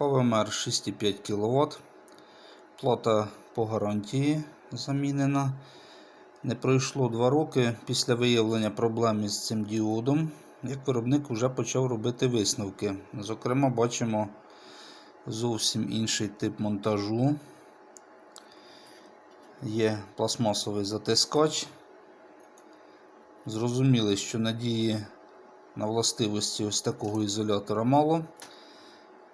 ПВМР 6,5 кВт. Плата по гарантії замінена. Не пройшло 2 роки після виявлення проблем із цим діодом, як виробник вже почав робити висновки. Зокрема, бачимо зовсім інший тип монтажу. Є пластмасовий затискач. Зрозуміли, що надії на властивості ось такого ізолятора мало,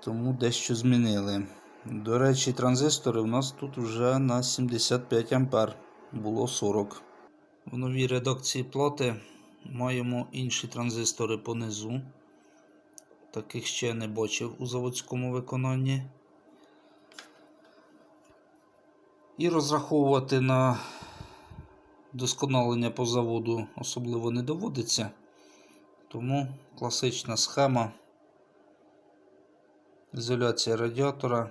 тому дещо змінили. До речі, транзистори у нас тут вже на 75 А, було 40. В новій редакції плати маємо інші транзистори понизу. Таких ще не бачив у заводському виконанні. І розраховувати на досконалення по заводу особливо не доводиться. Тому класична схема ізоляція радіатора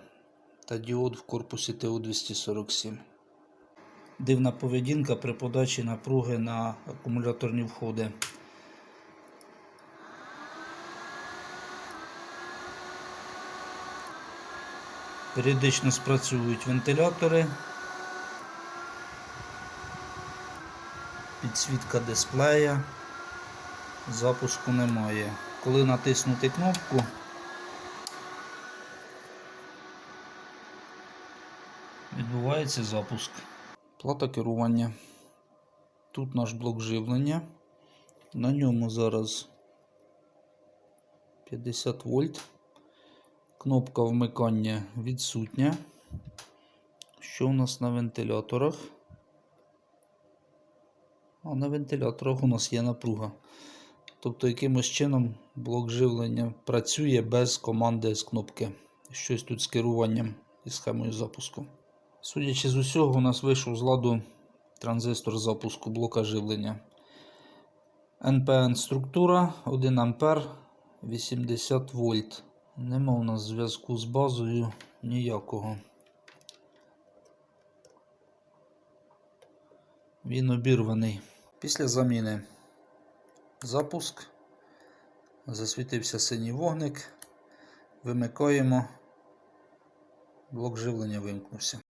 та діод в корпусі ТУ-247. Дивна поведінка при подачі напруги на акумуляторні входи. Періодично спрацюють вентилятори. Підсвітка дисплея. Запуску немає. Коли натиснути кнопку, відбувається запуск. Плата керування. Тут наш блок живлення. На ньому зараз 50 вольт. Кнопка вмикання відсутня. Що у нас на вентиляторах? А на вентиляторах у нас є напруга. Тобто, якимось чином блок живлення працює без команди з кнопки. Щось тут з керуванням і схемою запуску. Судячи з усього, у нас вийшов з ладу транзистор запуску блока живлення. NPN структура 1 А 80 вольт. Нема у нас зв'язку з базою ніякого. Він обірваний. Після заміни запуск. Засвітився синій вогник. Вимикаємо. Блок живлення вимкнувся.